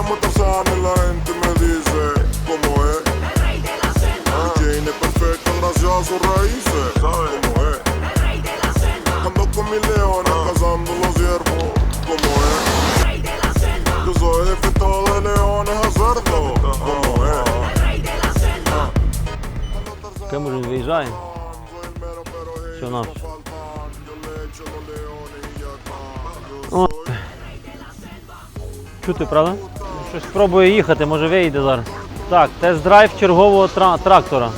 llamo Tarzana y la gente me dice cómo es. El rey de la selva. Jane es perfecta gracias a sus raíces. ¿Sabes cómo es? Ando con mi leona ah. cazando los ciervos. ¿Cómo es? El rey de la selva. Yo soy defensor de leones a cerdos. ¿Cómo es? Câmara de Visões, seu nome. Chuta pra lá. Щось спробує їхати, може виїде зараз. Так, тест-драйв чергового тра- трактора.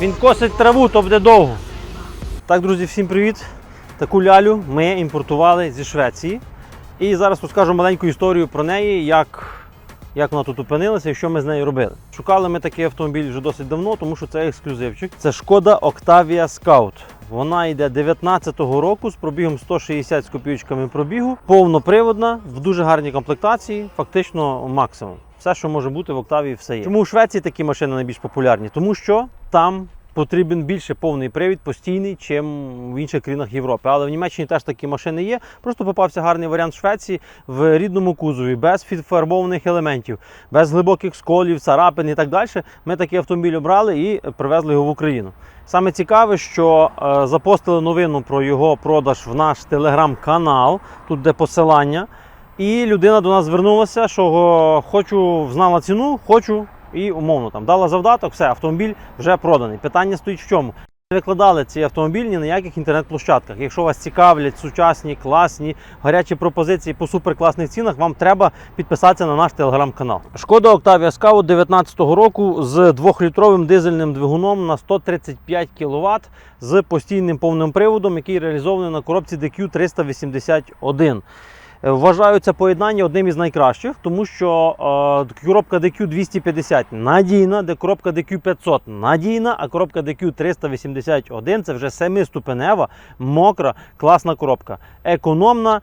Він косить траву, то буде довго. Так, друзі, всім привіт. Таку лялю ми імпортували зі Швеції. І зараз розкажу маленьку історію про неї, як, як вона тут опинилася і що ми з нею робили. Шукали ми такий автомобіль вже досить давно, тому що це ексклюзивчик. Це шкода Octavia Scout. Вона йде 19-го року з пробігом 160 з копійочками пробігу, повноприводна, в дуже гарній комплектації, фактично максимум. Все, що може бути в Октавії, все є. Чому в Швеції такі машини найбільш популярні? Тому що там потрібен більше повний привід постійний, чим в інших країнах Європи. Але в Німеччині теж такі машини є. Просто попався гарний варіант в Швеції в рідному кузові, без фарбованих елементів, без глибоких сколів, царапин і так далі. Ми такий автомобіль обрали і привезли його в Україну. Саме цікаве, що е, запостили новину про його продаж в наш телеграм-канал, тут де посилання. І людина до нас звернулася, що хочу, знала ціну, хочу і умовно там дала завдаток, все, автомобіль вже проданий. Питання стоїть в чому? Не викладали ці автомобілі ні на яких інтернет-площадках. Якщо вас цікавлять сучасні, класні, гарячі пропозиції по суперкласних цінах, вам треба підписатися на наш телеграм-канал. Шкода Octavia Scout 19-го року з 2-літровим дизельним двигуном на 135 кВт з постійним повним приводом, який реалізований на коробці DQ 381. Е, Вважаю це поєднання одним із найкращих, тому що е, коробка DQ 250 надійна, де коробка DQ 500 надійна, а коробка DQ 381 це вже семиступенева, мокра, класна коробка. Економна,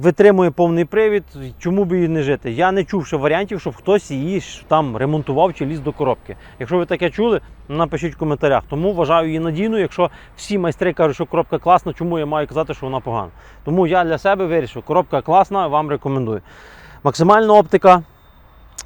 витримує повний привід. Чому б її не жити? Я не чув ще варіантів, щоб хтось її там ремонтував чи ліз до коробки. Якщо ви таке чули, напишіть в коментарях. Тому вважаю її надійною. Якщо всі майстри кажуть, що коробка класна, чому я маю казати, що вона погана? Тому я для себе вирішив, коробка класна, вам рекомендую. Максимальна оптика.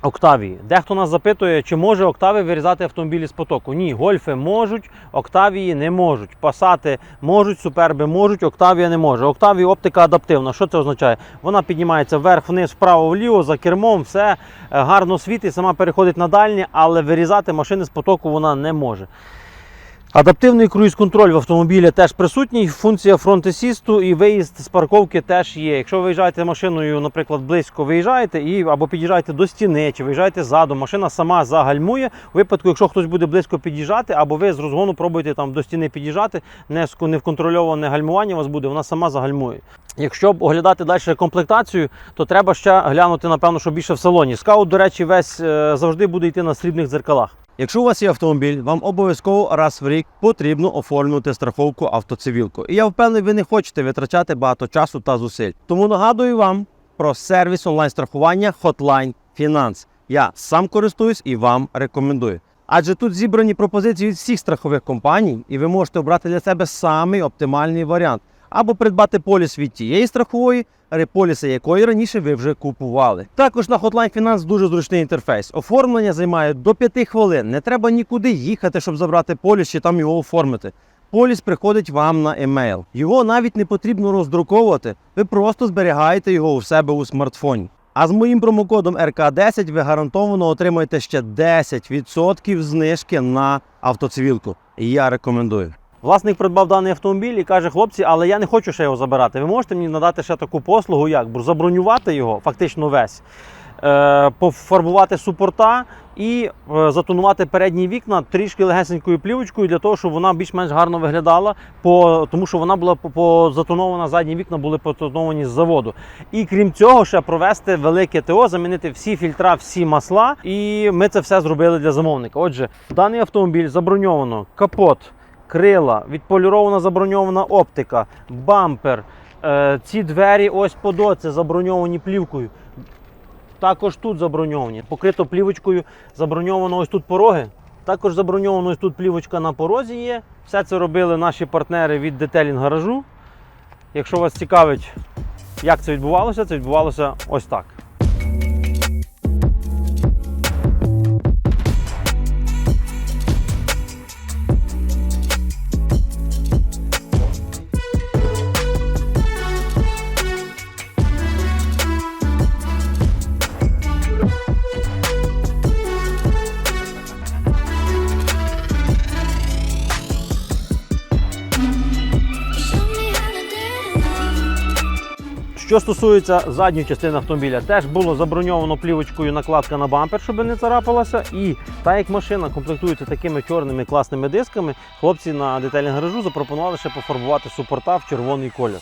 Октавії. Дехто нас запитує, чи може Октаві вирізати автомобілі з потоку. Ні, гольфи можуть, Октавії не можуть. Пасати можуть, суперби можуть, Октавія не може. Октавії оптика адаптивна. Що це означає? Вона піднімається вверх, вниз, вправо, вліво, за кермом, все е, гарно світить, сама переходить на дальні, але вирізати машини з потоку вона не може. Адаптивний круїз-контроль в автомобілі теж присутній. Функція фронт-асісту і виїзд з парковки теж є. Якщо ви виїжджаєте машиною, наприклад, близько виїжджаєте і або під'їжджаєте до стіни, чи виїжджаєте ззаду, машина сама загальмує. У випадку, якщо хтось буде близько під'їжджати, або ви з розгону пробуєте там до стіни під'їжджати, не в невконтрольоване гальмування у вас буде, вона сама загальмує. Якщо б оглядати далі комплектацію, то треба ще глянути, напевно, що більше в салоні. Скаут, до речі, весь е, завжди буде йти на срібних дзеркалах. Якщо у вас є автомобіль, вам обов'язково раз в рік потрібно оформлювати страховку автоцивілку. І я впевнений, ви не хочете витрачати багато часу та зусиль. Тому нагадую вам про сервіс онлайн-страхування Hotline Finance. Я сам користуюсь і вам рекомендую. Адже тут зібрані пропозиції від всіх страхових компаній, і ви можете обрати для себе самий оптимальний варіант. Або придбати поліс від тієї страхової, реполіси якої раніше ви вже купували. Також на Hotline Finance дуже зручний інтерфейс. Оформлення займає до 5 хвилин. Не треба нікуди їхати, щоб забрати поліс чи там його оформити. Поліс приходить вам на емейл. Його навіть не потрібно роздруковувати. Ви просто зберігаєте його у себе у смартфоні. А з моїм промокодом РК10 ви гарантовано отримаєте ще 10% знижки на автоцивілку. Я рекомендую. Власник придбав даний автомобіль і каже: хлопці, але я не хочу ще його забирати. Ви можете мені надати ще таку послугу, як забронювати його, фактично весь, е, пофарбувати супорта і е, затонувати передні вікна трішки легесенькою плівочкою для того, щоб вона більш-менш гарно виглядала, по, тому що вона була по- позатоновані, задні вікна були потоновані з заводу. І крім цього, ще провести велике ТО, замінити всі фільтра, всі масла. І ми це все зробили для замовника. Отже, даний автомобіль заброньовано капот крила, відполірована заброньована оптика, бампер. Е, ці двері ось по доці заброньовані плівкою. Також тут заброньовані. Покрито плівочкою, заброньовано ось тут пороги. Також заброньовано ось тут плівочка на порозі є. Все це робили наші партнери від детелінг гаражу. Якщо вас цікавить, як це відбувалося, це відбувалося ось так. Що стосується задньої частини автомобіля, теж було заброньовано плівочкою накладка на бампер, щоб не царапалася. І так як машина комплектується такими чорними класними дисками, хлопці на детельному гаражу запропонували ще пофарбувати супорта в червоний колір.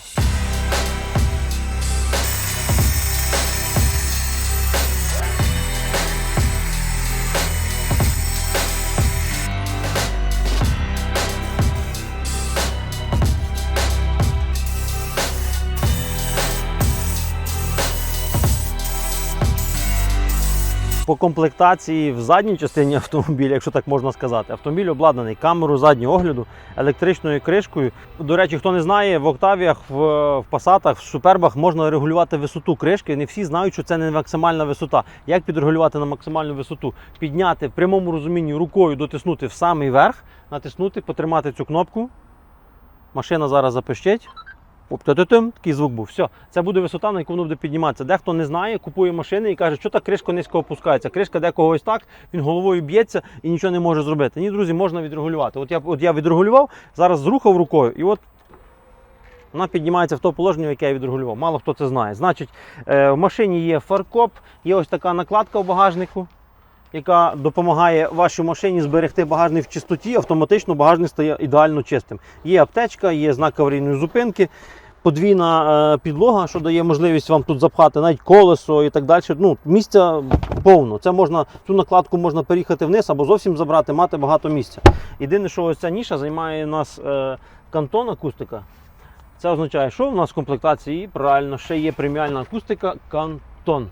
По комплектації в задній частині автомобіля, якщо так можна сказати, автомобіль обладнаний камерою заднього огляду, електричною кришкою. До речі, хто не знає, в Октавіях, в, в Пасатах, в Супербах можна регулювати висоту кришки. Не всі знають, що це не максимальна висота. Як підрегулювати на максимальну висоту? Підняти в прямому розумінні рукою, дотиснути в самий верх, натиснути, потримати цю кнопку. Машина зараз запищить. Такий звук був. Все, це буде висота, на яку воно буде підніматися. Дехто не знає, купує машини і каже, що та кришка низько опускається. Кришка декого ось так, він головою б'ється і нічого не може зробити. Ні, друзі, можна відрегулювати. От я, от я відрегулював, зараз зрухав рукою, і от вона піднімається в то положення, яке я відрегулював. Мало хто це знає. Значить, е, в машині є фаркоп, є ось така накладка в багажнику. Яка допомагає вашій машині зберегти багажник в чистоті, автоматично багажник стає ідеально чистим. Є аптечка, є знак аварійної зупинки, подвійна е, підлога, що дає можливість вам тут запхати навіть колесо і так далі. Ну, місця повно. Це можна, цю накладку можна переїхати вниз або зовсім забрати, мати багато місця. Єдине, що ось ця ніша займає у нас е, кантон акустика. Це означає, що в нас в комплектації правильно ще є преміальна акустика кантон.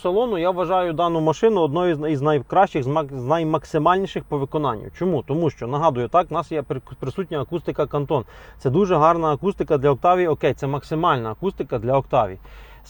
Салону я вважаю дану машину одною із найкращих, з наймаксимальніших по виконанню. Чому? Тому що нагадую, так, у нас є присутня акустика Кантон. Це дуже гарна акустика для Октавії. Окей, це максимальна акустика для Октавії.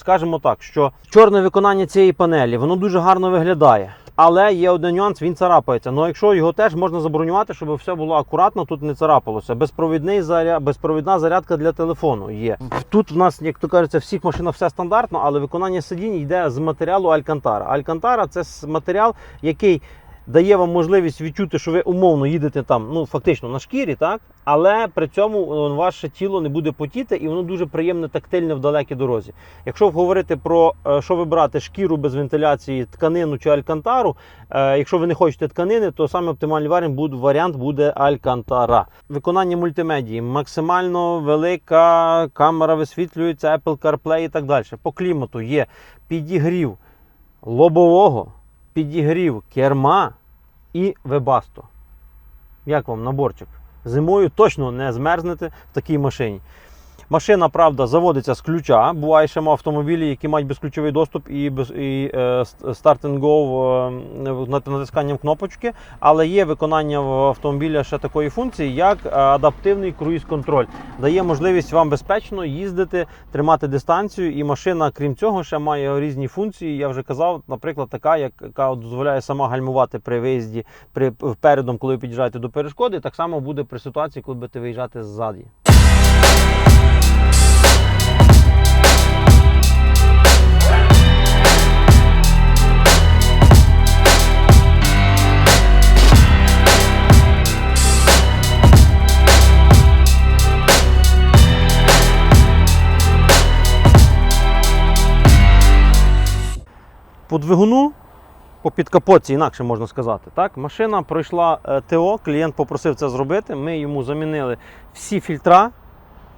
Скажемо так, що чорне виконання цієї панелі, воно дуже гарно виглядає. Але є один нюанс, він царапається. Ну якщо його теж можна забронювати, щоб все було акуратно, тут не царапалося. Безпровідний заря... Безпровідна зарядка для телефону є. Тут в нас, як то кажеться, в всіх машинах все стандартно, але виконання сидінь йде з матеріалу Алькантара. Алькантара це матеріал, який дає вам можливість відчути, що ви умовно їдете там, ну фактично на шкірі, так? Але при цьому е, ваше тіло не буде потіти і воно дуже приємне тактильне в далекій дорозі. Якщо говорити про е, що вибрати шкіру без вентиляції, тканину чи алькантару, е, якщо ви не хочете тканини, то саме оптимальний варіант варіант буде алькантара. Виконання мультимедії максимально велика камера висвітлюється, Apple CarPlay і так далі. По клімату є підігрів лобового, підігрів керма і вебасто. Як вам наборчик? Зимою точно не змерзнете в такій машині. Машина, правда, заводиться з ключа. Буває ще автомобілі, які мають безключовий доступ і, без, і е, start go е, натисканням кнопочки, але є виконання в автомобіля ще такої функції, як е, адаптивний круїз-контроль. Дає можливість вам безпечно їздити, тримати дистанцію, і машина, крім цього, ще має різні функції. Я вже казав, наприклад, така, яка дозволяє сама гальмувати при виїзді при впередом, коли ви під'їжджаєте до перешкоди. Так само буде при ситуації, коли будете виїжджати ззаді. Двигуну, по підкапотці, інакше можна сказати. Так? Машина пройшла е, ТО, клієнт попросив це зробити. Ми йому замінили всі фільтра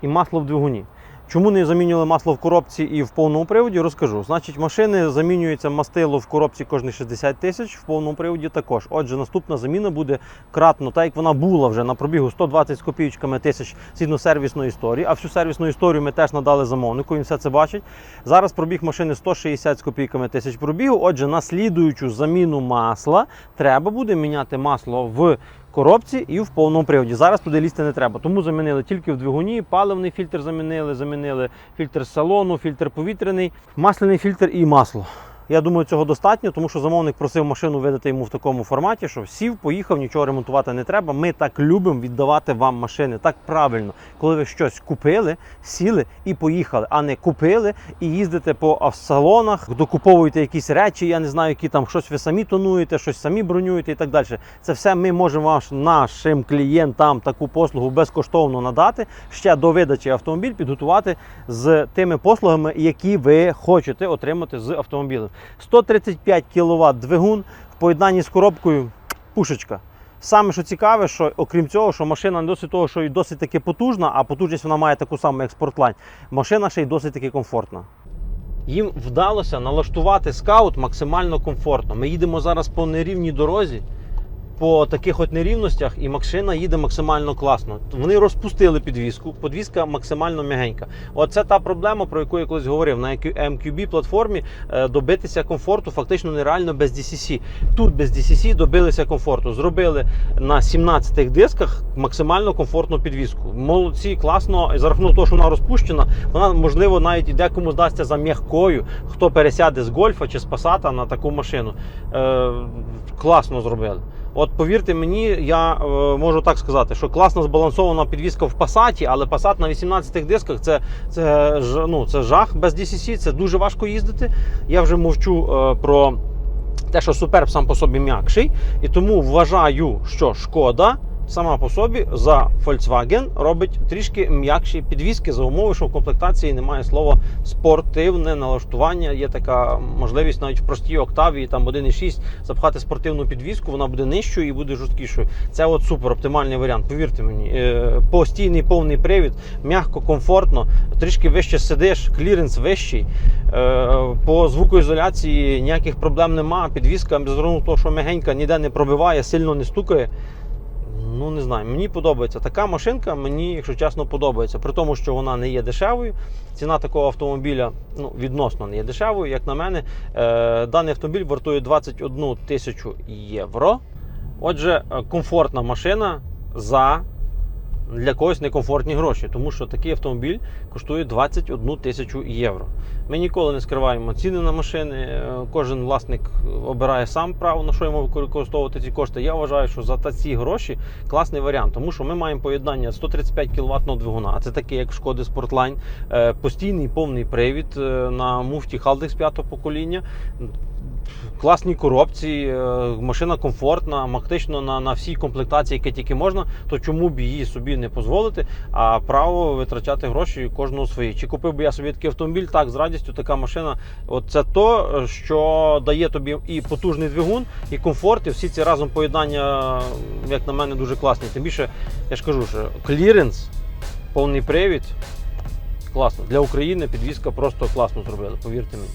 і масло в двигуні. Чому не замінювали масло в коробці і в повному приводі, розкажу. Значить, машини замінюється мастило в коробці кожні 60 тисяч, в повному приводі також. Отже, наступна заміна буде кратно, так як вона була вже на пробігу 120 з копійками тисяч згідно сервісної історії. А всю сервісну історію ми теж надали замовнику, він все це бачить. Зараз пробіг машини 160 з копійками тисяч пробігу. Отже, на слідуючу заміну масла треба буде міняти масло в коробці і в повному приводі. Зараз туди лізти не треба. Тому замінили тільки в двигуні, паливний фільтр замінили, замінили фільтр салону, фільтр повітряний, масляний фільтр і масло. Я думаю, цього достатньо, тому що замовник просив машину видати йому в такому форматі, що сів, поїхав, нічого ремонтувати не треба. Ми так любимо віддавати вам машини. Так правильно, коли ви щось купили, сіли і поїхали, а не купили і їздите по автосалонах, докуповуєте якісь речі, я не знаю, які там щось ви самі тонуєте, щось самі бронюєте і так далі. Це все ми можемо нашим клієнтам таку послугу безкоштовно надати, ще до видачі автомобіль підготувати з тими послугами, які ви хочете отримати з автомобілем. 135 кВт двигун в поєднанні з коробкою пушечка. Саме що цікаве, що окрім цього, що машина не досить того, що і досить таки потужна, а потужність вона має таку саму, як спортлайн. Машина ще й досить таки комфортна. Їм вдалося налаштувати скаут максимально комфортно. Ми їдемо зараз по нерівній дорозі, по таких от нерівностях, і машина їде максимально класно. Вони розпустили підвіску, підвіска максимально м'ягенька. Оце та проблема, про яку я колись говорив. На MQB платформі е, добитися комфорту фактично нереально без DCC. Тут без DCC добилися комфорту. Зробили на 17 дисках максимально комфортну підвіску. Молодці, класно. За рахунок того, що вона розпущена, вона можливо навіть і декому здасться за м'якою, хто пересяде з гольфа чи з пасата на таку машину. Е, класно зробили. От повірте мені, я е, можу так сказати, що класно збалансована підвізка в пасаті, але пасат на 18 дисках це, це, ну, це жах без DCC, це дуже важко їздити. Я вже мовчу е, про те, що Суперб сам по собі м'якший, і тому вважаю, що шкода сама по собі за Volkswagen робить трішки м'якші підвіски за умови, що в комплектації немає слова спортивне налаштування. Є така можливість навіть в простій октаві, там 1.6 запхати спортивну підвіску, вона буде нижчою і буде жорсткішою. Це от супер оптимальний варіант. Повірте мені, Е, постійний повний привід, м'яко, комфортно, трішки вище сидиш, кліренс вищий. Е, По звукоізоляції ніяких проблем нема. Підвіска без того, що м'ягенька ніде не пробиває, сильно не стукає. Ну, не знаю, мені подобається. Така машинка мені, якщо чесно, подобається. При тому, що вона не є дешевою. Ціна такого автомобіля ну, відносно не є дешевою. Як на мене, е, даний автомобіль вартує 21 тисячу євро. Отже, е, комфортна машина за для когось некомфортні гроші, тому що такий автомобіль коштує 21 тисячу євро. Ми ніколи не скриваємо ціни на машини. е, Кожен власник обирає сам право на що йому використовувати ці кошти. Я вважаю, що за ці гроші класний варіант, тому що ми маємо поєднання 135 кВт двигуна. а Це таке, як Шкоди Sportline, е, постійний повний привід е, на муфті Haldex 5 покоління. Класні коробці, е, машина комфортна, фактично на, на всій комплектації, які тільки можна, то чому б її собі не дозволити, а право витрачати гроші кожного свої. Чи купив би я собі такий автомобіль? Так, з радістю така машина. От це то, що дає тобі і потужний двигун, і комфорт, і всі ці разом поєднання, як на мене, дуже класні. Тим більше, я ж кажу, що кліренс, повний привід. Класно. Для України підвізка просто класно зробила, повірте мені.